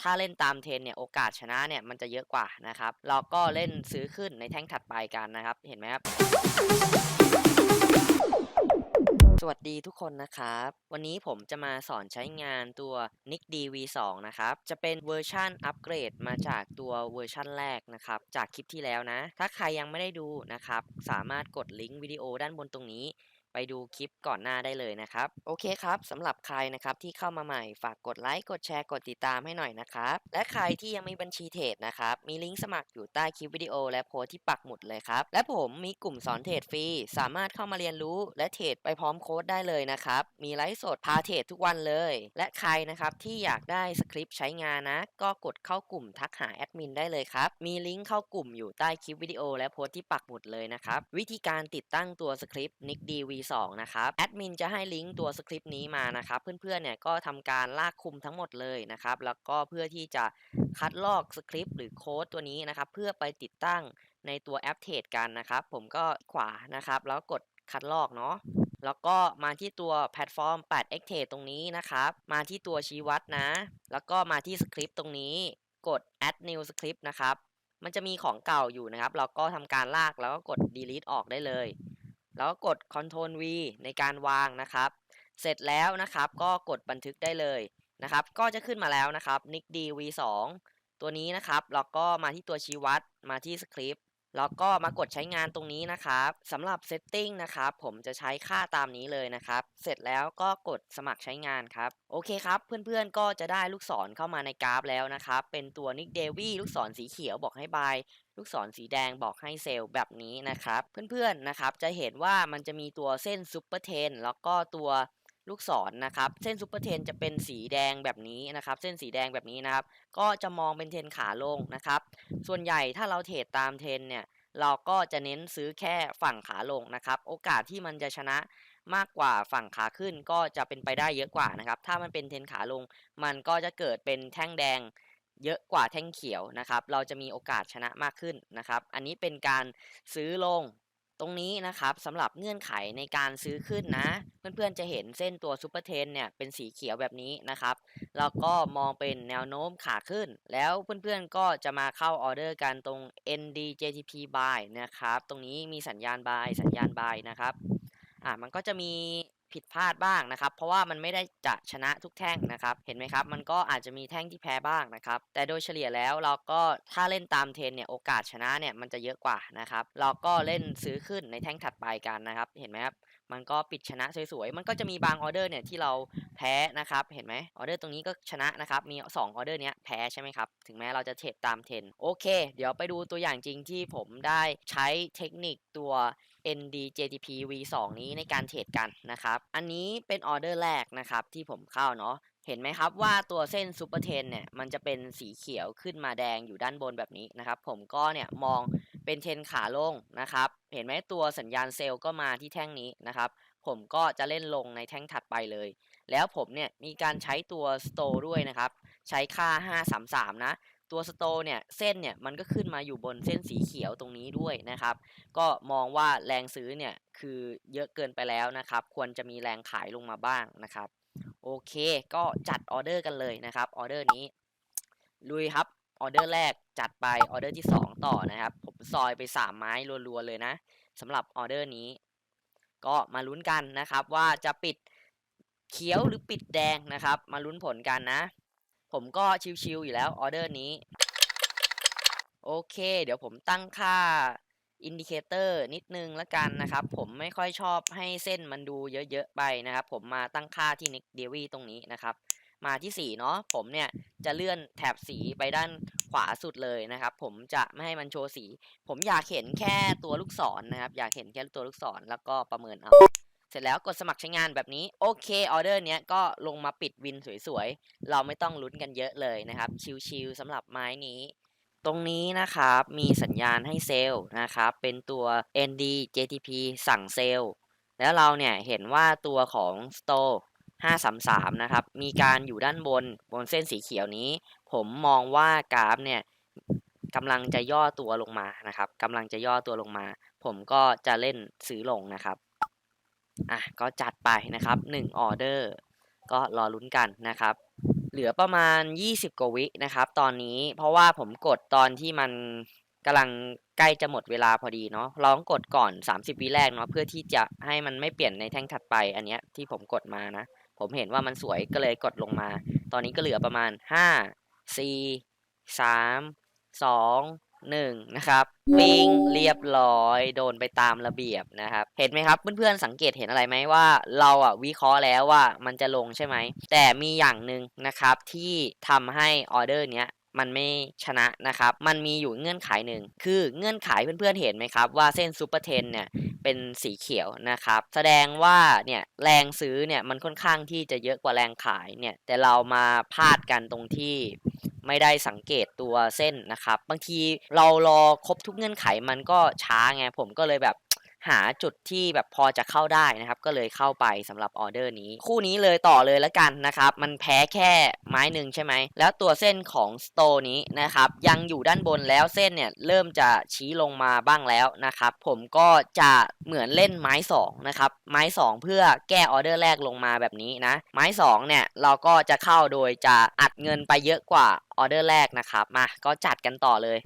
ถ้าเล่นตามเทรนเนี่ยโอกาสชนะเนี่ยมันจะเยอะกว่านะครับเราก็เล่นซื้อขึ้นในแท่งถัดไปกันนะครับ เห็นไหมครับสวัสดีทุกคนนะครับ วันนี้ผมจะมาสอนใช้งานตัว Nick DV2 นะครับ จะเป็นเวอร์ชันอัปเกรดมาจากตัวเวอร์ชันแรกนะครับ จากคลิปที่แล้วนะ ถ้าใครยังไม่ได้ดูนะครับ สามารถกดลิงก์วิดีโอด้านบนตรงนี้ ไปดูคลิปก่อนหน้าได้เลยนะครับ โอเคครับสำหรับใครนะครับที่เข้ามาใหม่ฝากกดไลค์กดแชร์กดติดตามให้หน่อยนะครับ และใครที่ยังมีบัญชีเทรดนะครับ มีลิงก์สมัครอยู่ใต้คลิปวิดีโอและโพสที่ปักหมุดเลยครับ และผมมีกลุ่มสอนเทรดฟรี สามารถเข้ามาเรียนรู้และเทรดไปพร้อมโค้ดได้เลยนะครับ มีไลฟ์สดพาเทรดทุกวันเลย และใครนะครับที่อยากได้สคริปต์ใช้งานนะ ก็กดเข้ากลุ่มทักหาแอดมินได้เลยครับมีลิงก์เข้ากลุ่มอยู่ใต้คลิปวิดีโอและโพสที่ปักหมุดเลยนะครับวิธีการติดตั้งตัวสคริปต์ Nick DV2 นะครับแอดมินจะให้ลิงก์ตัวสคริปต์นี้มานะครับเพื่อนๆเนี่ยก็ทำการลากคุมทั้งหมดเลยนะครับแล้วก็เพื่อที่จะคัดลอกสคริปต์หรือโค้ดตัวนี้นะครับเพื่อไปติดตั้งในตัวแอปเทรดกันนะครับผมก็ขวานะครับแล้วกดคัดลอกเนาะแล้วก็มาที่ตัวแพลตฟอร์ม8 x t r a d e ตรงนี้นะครับ มาที่ตัวชี้วัดนะ แล้วก็มาที่สคริปต์ตรงนี้ กด add new script นะครับ มันจะมีของเก่าอยู่นะครับ เราก็ทำการลากแล้วก็กด delete ออกได้เลย แล้วก็กด Ctrl V ในการวางนะครับ เสร็จแล้วนะครับก็กดบันทึกได้เลยนะครับ ก็จะขึ้นมาแล้วนะครับ nick d v2 ตัวนี้นะครับแล้วก็มาที่ตัวชี้วัดมาที่สคริปต์แล้วก็มากดใช้งานตรงนี้นะครับสำหรับ Setting นะครับผมจะใช้ค่าตามนี้เลยนะครับ เสร็จแล้วก็กดสมัครใช้งานครับ โอเคครับ เพื่อนๆก็จะได้ลูกศรเข้ามาในกราฟแล้วนะครับ เป็นตัว Nick Davy ลูกศรสีเขียวบอกให้บาย ลูกศรสีแดงบอกให้เซลล์แบบนี้นะครับ เพื่อนๆนะครับจะเห็นว่ามันจะมีตัวเส้นซูเปอร์เทนแล้วก็ตัวลูกศรนะครับเส้นซูเปอร์เทนจะเป็นสีแดงแบบนี้นะครับ เส้นสีแดงแบบนี้นะครับ ก็จะมองเป็นเทนขาลงนะครับ ส่วนใหญ่ถ้าเราเทรดตามเทนเนี่ยเราก็จะเน้นซื้อแค่ฝั่งขาลงนะครับ โอกาสที่มันจะชนะมากกว่าฝั่งขาขึ้นก็จะเป็นไปได้เยอะกว่านะครับ ถ้ามันเป็นเทนขาลง มันก็จะเกิดเป็นแท่งแดง เยอะกว่าแท่งเขียวนะครับ เราจะมีโอกาสชนะมากขึ้นนะครับ อันนี้เป็นการซื้อลงตรงนี้นะครับสำหรับเงื่อนไขในการซื้อขึ้นนะ เพื่อนๆจะเห็นเส้นตัวซูเปอร์เทนเนี่ยเป็นสีเขียวแบบนี้นะครับแล้วก็มองเป็นแนวโน้มขาขึ้น แล้วเพื่อนๆก็จะมาเข้าออเดอร์กันตรง NDJTP buy นะครับ ตรงนี้มีสัญญาณ buy สัญญาณ buy นะครับอะมันก็จะมี ผิดพลาดบ้างนะครับ เพราะว่ามันไม่ได้จะชนะทุกแท่งนะครับ เห็นไหมครับ มันก็อาจจะมีแท่งที่แพ้บ้างนะครับ แต่โดยเฉลี่ยแล้วเราก็ถ้าเล่นตามเทรนเนี่ยโอกาสชนะเนี่ยมันจะเยอะกว่านะครับ เราก็เล่นซื้อขึ้นในแท่งถัดไปกันนะครับ เห็นไหมครับ มันก็ปิดชนะสวยๆ มันก็จะมีบางออเดอร์เนี่ยที่เราแพ้นะครับ เห็นไหมออเดอร์ตรงนี้ก็ชนะนะครับ มี 2 ออเดอร์เนี้ยแพ้ใช่ไหมครับ ถึงแม้เราจะเทรดตามเทรนโอเค เดี๋ยวไปดูตัวอย่างจริงที่ผมได้ใช้เทคนิคตัว NDJTP V2 นี้ในการเทรดกันนะครับ อันนี้เป็นออเดอร์แรกนะครับที่ผมเข้าเนาะ เห็นไหมครับว่าตัวเส้นซูเปอร์เทนเนี่ยมันจะเป็นสีเขียวขึ้นมาแดงอยู่ด้านบนแบบนี้นะครับ ผมก็เนี่ยมองเป็นเทนขาลงนะครับ เห็นไหมตัวสัญญาณเซลล์ก็มาที่แท่งนี้นะครับผมก็จะเล่นลงในแท่งถัดไปเลย แล้วผมเนี่ยมีการใช้ตัว store ด้วยนะครับ ใช้ค่า 533 นะ ตัวสโตเนี่ยเส้นเนี่ยมันก็ขึ้นมาอยู่บนเส้นสีเขียวตรงนี้ด้วยนะครับ ก็มองว่าแรงซื้อเนี่ยคือเยอะเกินไปแล้วนะครับ ควรจะมีแรงขายลงมาบ้างนะครับ โอเค ก็จัดออเดอร์กันเลยนะครับออเดอร์นี้ลุยครับออเดอร์แรกจัดไปออเดอร์ที่ 2 ต่อนะครับ ผมซอยไป 3 ไม้รัวๆเลยนะสำหรับออเดอร์นี้ ก็มาลุ้นกันนะครับว่าจะปิดเขียวหรือปิดแดงนะครับ มาลุ้นผลกันนะ ผมก็ชิวๆอยู่แล้วออเดอร์นี้ โอเค เดี๋ยวผมตั้งค่าอินดิเคเตอร์นิดนึงแล้วกันนะครับ ผมไม่ค่อยชอบให้เส้นมันดูเยอะๆไปนะครับ ผมมาตั้งค่าที่ Nick d a v y ตรงนี้นะครับ มาที่สีเนาะผมเนี่ยจะเลื่อนแถบสีไปด้านขวาสุดเลยนะครับ ผมจะไม่ให้มันโชว์สี ผมอยากเห็นแค่ตัวลูกศรนนะครับ อยากเห็นแค่ตัวลูกศรแล้วก็ประเมินเอา เสร็จแล้วกดสมัครใช้งานแบบนี้โอเคออเดอร์เนี้ยก็ลงมาปิดวินสวยๆ เราไม่ต้องลุ้นกันเยอะเลยนะครับ ชิลๆสำหรับไม้นี้ ตรงนี้นะครับมีสัญญาณให้เซลล์นะครับเป็นตัว ND JTP สั่งเซลล์แล้วเราเนี่ยเห็นว่าตัวของ Store 533 นะครับ มีการอยู่ด้านบนบนเส้นสีเขียวนี้ ผมมองว่ากราฟเนี่ยกำลังจะย่อตัวลงมานะครับกำลังจะย่อตัวลงมา ผมก็จะเล่นซื้อลงนะครับ อะก็จัดไปนะครับ1ออเดอร์ก็รอลุ้นกันนะครับ เหลือประมาณ 20กว่าวินะครับ ตอนนี้เพราะว่าผมกดตอนที่มันกำลังใกล้จะหมดเวลาพอดีเนาะเราต้องกดก่อน 30 วิแรกเนาะเพื่อที่จะให้มันไม่เปลี่ยนในแท่งถัดไป อันเนี้ยที่ผมกดมานะ ผมเห็นว่ามันสวยก็เลยกดลงมา ตอนนี้ก็เหลือประมาณ 5 4 3 2 1นะครับปิ้งเรียบร้อย โดนไปตามระเบียบนะครับ เห็นไหมครับเพื่อนๆสังเกตเห็นอะไรไหมว่า เราอะวิเคราะห์แล้วว่ามันจะลงใช่ไหม แต่มีอย่างหนึ่งนะครับที่ทำให้ออเดอร์เนี้ยมันไม่ชนะนะครับ มันมีอยู่เงื่อนไขหนึ่ง คือเงื่อนไขเพื่อนๆเห็นไหมครับ ว่าเส้นซูเปอร์เทนเนี่ยเป็นสีเขียวนะครับ แสดงว่าเนี่ยแรงซื้อเนี่ยมันค่อนข้างที่จะเยอะกว่าแรงขายเนี่ย แต่เรามาพลาดกันตรงที่ ไม่ได้สังเกตตัวเส้นนะครับ บางทีเรารอครบทุกเงื่อนไขมันก็ช้าไงผมก็เลยแบบ หาจุดที่แบบพอจะเข้าได้นะครับ ก็เลยเข้าไปสำหรับออเดอร์นี้ คู่นี้เลยต่อเลยแล้วกันนะครับ มันแพ้แค่ไม้หนึ่งใช่ไหม แล้วตัวเส้นของสโตนี้นะครับ ยังอยู่ด้านบนแล้วเส้นเนี่ยเริ่มจะชี้ลงมาบ้างแล้วนะครับ ผมก็จะเหมือนเล่นไม้2นะครับไม้ 2 เพื่อแก้ออเดอร์แรกลงมาแบบนี้นะ ไม้2เนี่ยเราก็จะเข้าโดยจะอัดเงินไปเยอะกว่าออเดอร์แรกนะครับ มาก็จัดกันต่อเลย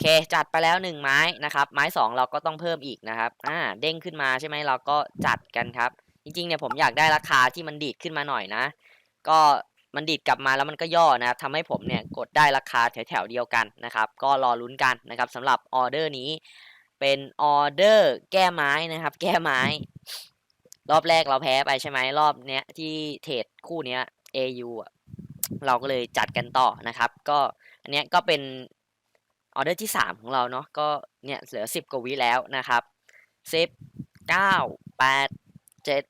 เคจัดไปแล้ว 1 ไม้นะครับ ไม้ 2 เราก็ต้องเพิ่มอีกนะครับอ่าเด้งขึ้นมาใช่ไหมเราก็จัดกันครับ จริงๆเนี่ยผมอยากได้ราคาที่มันดีดขึ้นมาหน่อยนะ ก็มันดีดกลับมาแล้วมันก็ย่อนะครับทำให้ผมเนี่ยกดได้ราคาแถวๆเดียวกันนะครับ ก็รอลุ้นกันนะครับสำหรับออเดอร์นี้เป็นออเดอร์แก้ไม้นะครับ แก้ไม้ รอบแรกเราแพ้ไปใช่ไหมรอบเนี้ยที่เทรดคู่เนี้ย AU อะเราก็เลยจัดกันต่อนะครับ ก็อันเนี้ยก็เป็น ออเดอร์ที่ 3 ของเราเนาะก็เนี่ยเหลือ 10 กว่าวิแล้วนะครับ 10 9 8 7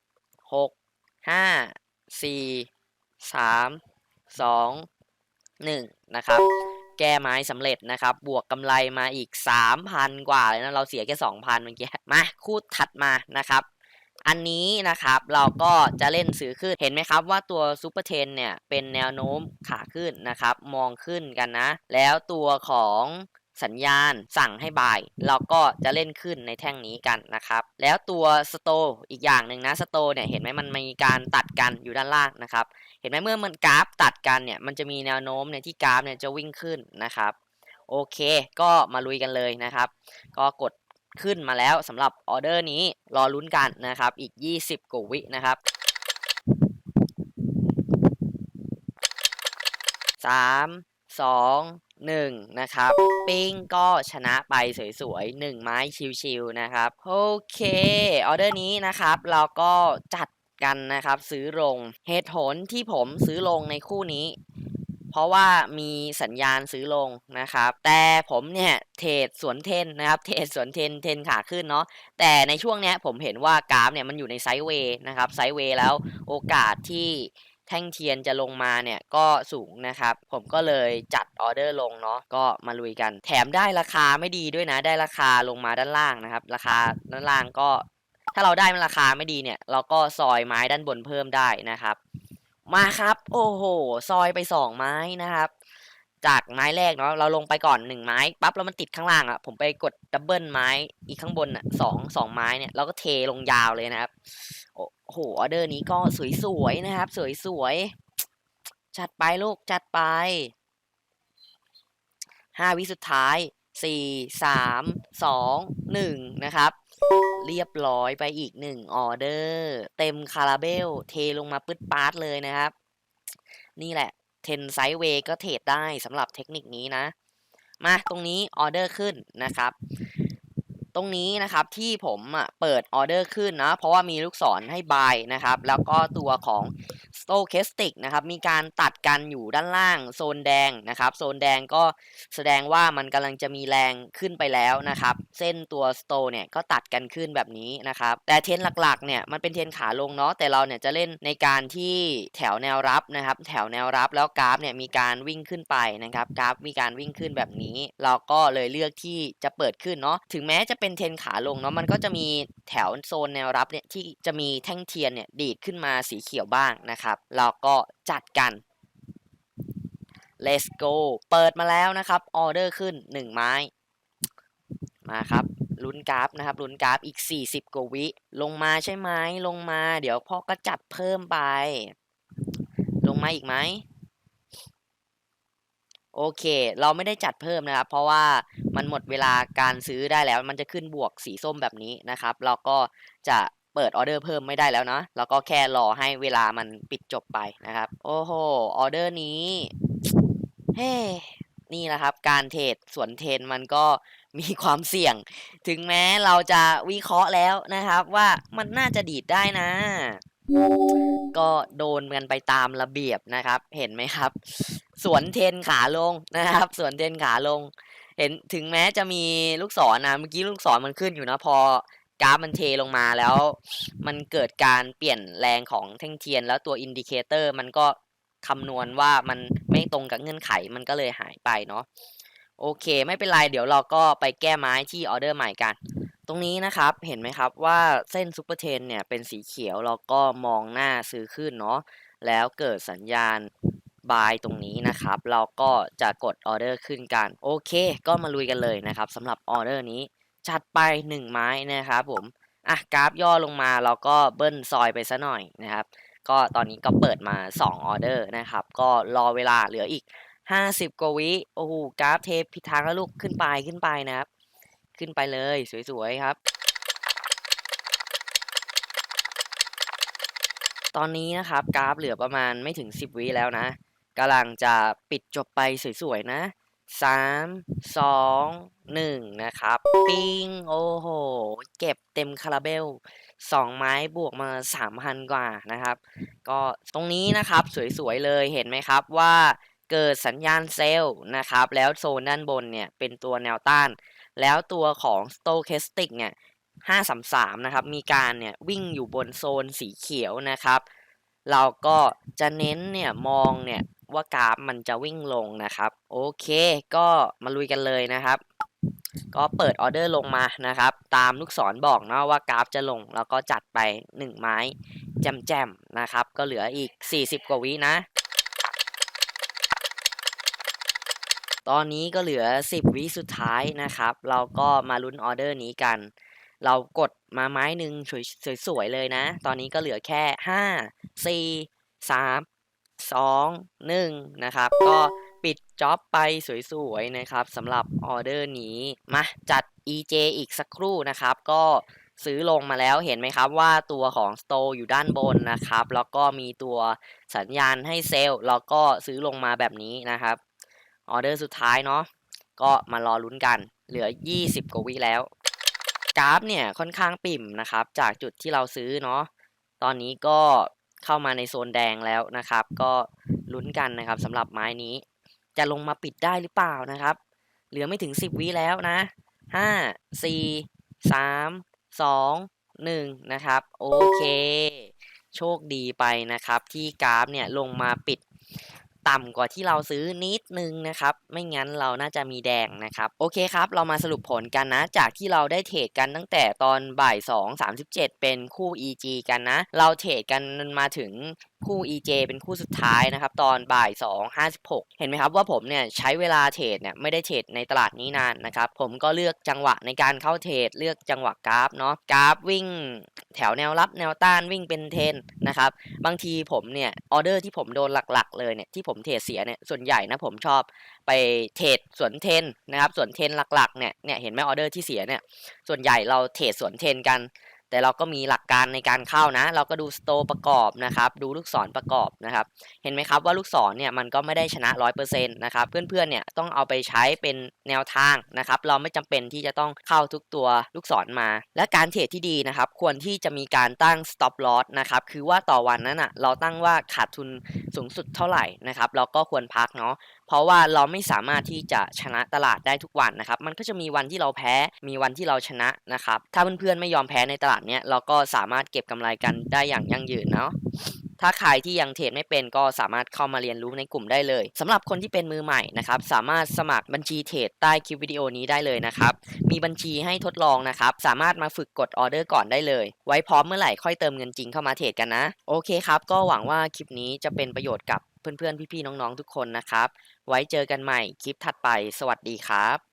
6 5 4 3 2 1 นะครับ แก้ไม้สำเร็จนะครับ บวกกำไรมาอีก 3,000 กว่าเลยนะ เราเสียแค่ 2,000 เมื่อกี้ มา คู่ถัดมานะครับ อันนี้นะครับเราก็จะเล่นซื้อขึ้นเห็นไหมครับว่าตัวซูเปอร์เทนเนี่ยเป็นแนวโน้มขาขึ้นนะครับ มองขึ้นกันนะ แล้วตัวของสัญญาณสั่งให้บาย เราก็จะเล่นขึ้นในแท่งนี้กันนะครับ แล้วตัวสโตอีกอย่างหนึ่งนะสโตเนี่ยเห็นไหมมันมีการตัดกันอยู่ด้านล่างนะครับ เห็นไหมเมื่อมันกราฟตัดกันเนี่ยมันจะมีแนวโน้มเนี่ยที่กราฟเนี่ยจะวิ่งขึ้นนะครับโอเค ก็มาลุยกันเลยนะครับ ก็กด ขึ้นมาแล้วสำหรับออเดอร์นี้รอลุ้นกันนะครับ อีก 20กว่าวินะครับ3 2 1นะครับ ปิ้งก็ชนะไปสวยๆ1ไม้ชิวๆนะครับ โอเค ออเดอร์นี้นะครับ เราก็จัดกันนะครับ ซื้อลงเหตุผลที่ผมซื้อลงในคู่นี้ เพราะว่ามีสัญญาณซื้อลงนะครับ แต่ผมเนี่ยเทรดสวนเทนนะครับเทรดสวนเทนเทนขาขึ้นเนาะแต่ในช่วงเนี้ยผมเห็นว่ากราฟเนี่ยมันอยู่ในไซด์เวย์นะครับไซด์เวย์แล้วโอกาสที่แท่งเทียนจะลงมาเนี่ยก็สูงนะครับ ผมก็เลยจัดออเดอร์ลงเนาะก็มาลุยกัน แถมได้ราคาไม่ดีด้วยนะ ได้ราคาลงมาด้านล่างนะครับ ราคาด้านล่างก็ ถ้าเราได้มันราคาไม่ดีเนี่ย เราก็ซอยไม้ด้านบนเพิ่มได้นะครับ มาครับ โอ้โห ซอยไปสองไม้นะครับ จากไม้แรกเนาะเราลงไปก่อนหนึ่งไม้ปั๊บแล้วมันติดข้างล่างอะ่ะ ผมไปกดดับเบิลไม้อีกข้างบนอะสองสองไม้เนี่ยเราก็เทลงยาวเลยนะครับ โอ้โหออเดอร์นี้ก็สวยๆนะครับ สวยๆจัดไปลูกจัดไปห้าวิสุดท้ายสี่สามสองหนึ่งนะครับ เรียบร้อยไปอีกหนึ่งออเดอร์ เต็มคาราเบล เทลงมาปึ๊ดปาร์ตเลยนะครับ นี่แหละเทนไซด์เวย์ก็เทรดได้สำหรับเทคนิคนี้นะ มาตรงนี้ออเดอร์ขึ้นนะครับ ตรงนี้นะครับที่ผมเปิดออเดอร์ขึ้นนะเพราะว่ามีลูกศรให้บายนะครับแล้วก็ตัวของ Stochastic นะครับมีการตัดกันอยู่ด้านล่างโซนแดงนะครับโซนแดงก็แสดงว่ามันกำลังจะมีแรงขึ้นไปแล้วนะครับเส้นตัว Sto เนี่ยก็ตัดกันขึ้นแบบนี้นะครับแต่เทนหลักๆเนี่ยมันเป็นเทนขาลงเนาะแต่เราเนี่ยจะเล่นในการที่แถวแนวรับนะครับแถวแนวรับแล้วกราฟเนี่ยมีการวิ่งขึ้นไปนะครับกราฟมีการวิ่งขึ้นแบบนี้ เราก็เลยเลือกที่จะเปิดขึ้นเนาะถึงแม้จะเป็นเทรนขาลงเนาะมันก็จะมีแถวโซนแนวรับเนี่ยที่จะมีแท่งเทียนเนี่ยดีดขึ้นมาสีเขียวบ้างนะครับเราก็จัดกัน let's go เปิดมาแล้วนะครับออเดอร์ขึ้น 1 ไม้ มาครับลุ้นกราฟนะครับลุ้นกราฟอีก 40 กว่าวิ ลงมาใช่ไหมลงมา เดี๋ยวพ่อก็จัดเพิ่มไป ลงมาอีกไหม โอเค เราไม่ได้จัดเพิ่มนะครับ เพราะว่ามันหมดเวลาการซื้อได้แล้ว มันจะขึ้นบวกสีส้มแบบนี้นะครับ เราก็จะเปิดออเดอร์เพิ่มไม่ได้แล้วเนาะเราก็แค่รอให้เวลามันปิดจบไปนะครับ โอ้โห ออเดอร์นี้ เฮ้ นี่แหละครับ การเทรดสวนเทรนมันก็มีความเสี่ยง ถึงแม้เราจะวิเคราะห์แล้วนะครับ ว่ามันน่าจะดีดได้นะ ก็โดนกันไปตามระเบียบนะครับ เห็นไหมครับ สวนเทนขาลงนะครับ สวนเทนขาลง เห็นถึงแม้จะมีลูกศรนะเมื่อกี้ลูกศรมันขึ้นอยู่นะพอกราฟมันเทลงมาแล้ว มันเกิดการเปลี่ยนแรงของแท่งเทียน แล้วตัวอินดิเคเตอร์มันก็คำนวณว่ามันไม่ตรงกับเงื่อนไขมันก็เลยหายไปเนาะโอเค ไม่เป็นไร เดี๋ยวเราก็ไปแก้ไม้ที่ออเดอร์ใหม่กัน ตรงนี้นะครับเห็นไหมครับว่าเส้นซูเปอร์เทนเนี่ยเป็นสีเขียวเราก็มองหน้าซื้อขึ้นเนาะแล้วเกิดสัญญาณบายตรงนี้นะครับ เราก็จะกดออเดอร์ขึ้นกัน โอเค ก็มาลุยกันเลยนะครับสำหรับออเดอร์นี้จัดไป 1 ไม้นะครับผมอะกราฟย่อลงมาเราก็เบิ้ลซอยไปซะหน่อยนะครับ ก็ตอนนี้ก็เปิดมา 2 ออเดอร์นะครับ ก็รอเวลาเหลืออีก 50 กว่าวิโอ้โหกราฟเทปพิดทางแล้วลูกขึ้นไปขึ้นไปนะครับ ขึ้นไปเลยสวยๆครับ ตอนนี้นะครับกราฟเหลือประมาณไม่ถึง 10 วิแล้วนะกำลังจะปิดจบไปสวยๆนะ 3 2 1 นะครับ ปิ้ง โอ้โห เก็บเต็มคาราเบล 2 ไม้บวกมา 3,000 กว่านะครับ ก็ตรงนี้นะครับสวยๆเลยเห็นไหมครับว่าเกิดสัญญาณเซลล์นะครับ แล้วโซนด้านบนเนี่ยเป็นตัวแนวต้าน แล้วตัวของ Stochastic เนี่ย533 นะครับ มีการเนี่ยวิ่งอยู่บนโซนสีเขียวนะครับ เราก็จะเน้นเนี่ยมองเนี่ยว่ากราฟมันจะวิ่งลงนะครับ โอเค ก็มาลุยกันเลยนะครับ ก็เปิดออเดอร์ลงมานะครับ ตามลูกศรบอกเนาะว่ากราฟจะลง แล้วก็จัดไป 1 ไม้แจมๆนะครับ ก็เหลืออีก 40 กว่าวินะ ตอนนี้ก็เหลือ 10 วิสุดท้ายนะครับ เราก็มาลุ้นออเดอร์นี้กัน เรากดมาไม้หนึ่งสวยๆเลยนะ ตอนนี้ก็เหลือแค่ 5 4 3 2 1 นะครับ ก็ปิดจ็อบไปสวยๆนะครับสำหรับออเดอร์นี้ มาจัด EJ อีกสักครู่นะครับ ก็ซื้อลงมาแล้วเห็นไหมครับว่าตัวของ Store อยู่ด้านบนนะครับ แล้วก็มีตัวสัญญาณให้เซลล์แล้วก็ซื้อลงมาแบบนี้นะครับ ออเดอร์สุดท้ายเนาะก็มารอลุ้นกัน เหลือ 20 กว่าวิแล้ว กราฟเนี่ยค่อนข้างปิ่มนะครับ จากจุดที่เราซื้อเนาะตอนนี้ก็เข้ามาในโซนแดงแล้วนะครับ ก็ลุ้นกันนะครับสำหรับไม้นี้ จะลงมาปิดได้หรือเปล่านะครับ เหลือไม่ถึง 10 วิแล้วนะ 5 4 3 2 1 นะครับ โอเค โชคดีไปนะครับ ที่กราฟเนี่ยลงมาปิด ต่ำกว่าที่เราซื้อนิดนึงนะครับ ไม่งั้นเราน่าจะมีแดงนะครับ โอเคครับ เรามาสรุปผลกันนะ จากที่เราได้เทรดกันตั้งแต่ตอนบ่าย2 37 เป็นคู่ EG กันนะ เราเทรดกันมาถึง คู่ EJ เป็นคู่สุดท้ายนะครับ ตอนบ่าย2 56 เห็นไหมครับว่าผมเนี่ยใช้เวลาเทรดเนี่ยไม่ได้เทรดในตลาดนี้นานนะครับ ผมก็เลือกจังหวะในการเข้าเทรดเลือกจังหวะกราฟเนาะกราฟวิ่งแถวแนวรับแนวต้านวิ่งเป็นเทนนะครับบางทีผมเนี่ยออเดอร์ที่ผมโดนหลักๆ เลยเนี่ยที่ผมเทรดเสียเนี่ยส่วนใหญ่นะผมชอบไปเทรดสวนเทนนะครับส่วนเทนหลักๆเนี่ยเนี่ยเห็นไหมออเดอร์ที่เสียเนี่ยส่วนใหญ่เราเทรดสวนเทนกัน แต่เราก็มีหลักการในการเข้านะ เราก็ดูสโตประกอบนะครับ ดูลูกศรประกอบนะครับ เห็นไหมครับว่าลูกศรเนี่ยมันก็ไม่ได้ชนะ 100%นะครับ เพื่อนๆเนี่ยต้องเอาไปใช้เป็นแนวทางนะครับ เราไม่จำเป็นที่จะต้องเข้าทุกตัวลูกศรมา และการเทรดที่ดีนะครับ ควรที่จะมีการตั้ง stop loss นะครับ คือว่าต่อวันนั้นอะเราตั้งว่าขาดทุนสูงสุดเท่าไหร่นะครับ เราก็ควรพักเนาะ เพราะว่าเราไม่สามารถที่จะชนะตลาดได้ทุกวันนะครับ มันก็จะมีวันที่เราแพ้ มีวันที่เราชนะนะครับ ถ้าเพื่อนๆไม่ยอมแพ้ในตลาดเนี้ยเราก็สามารถเก็บกำไรกันได้อย่างยั่งยืนเนาะถ้าใครที่ยังเทรดไม่เป็นก็สามารถเข้ามาเรียนรู้ในกลุ่มได้เลยสำหรับคนที่เป็นมือใหม่นะครับสามารถสมัครบัญชีเทรดใต้คลิปวิดีโอนี้ได้เลยนะครับมีบัญชีให้ทดลองนะครับสามารถมาฝึกกดออเดอร์ก่อนได้เลย ไว้พร้อมเมื่อไหร่ค่อยเติมเงินจริงเข้ามาเทรดกันนะ โอเคครับ ก็หวังว่าคลิปนี้จะเป็นประโยชน์กับ เพื่อนๆ พี่ๆ น้องๆ ทุกคนนะครับ ไว้เจอกันใหม่คลิปถัดไป สวัสดีครับ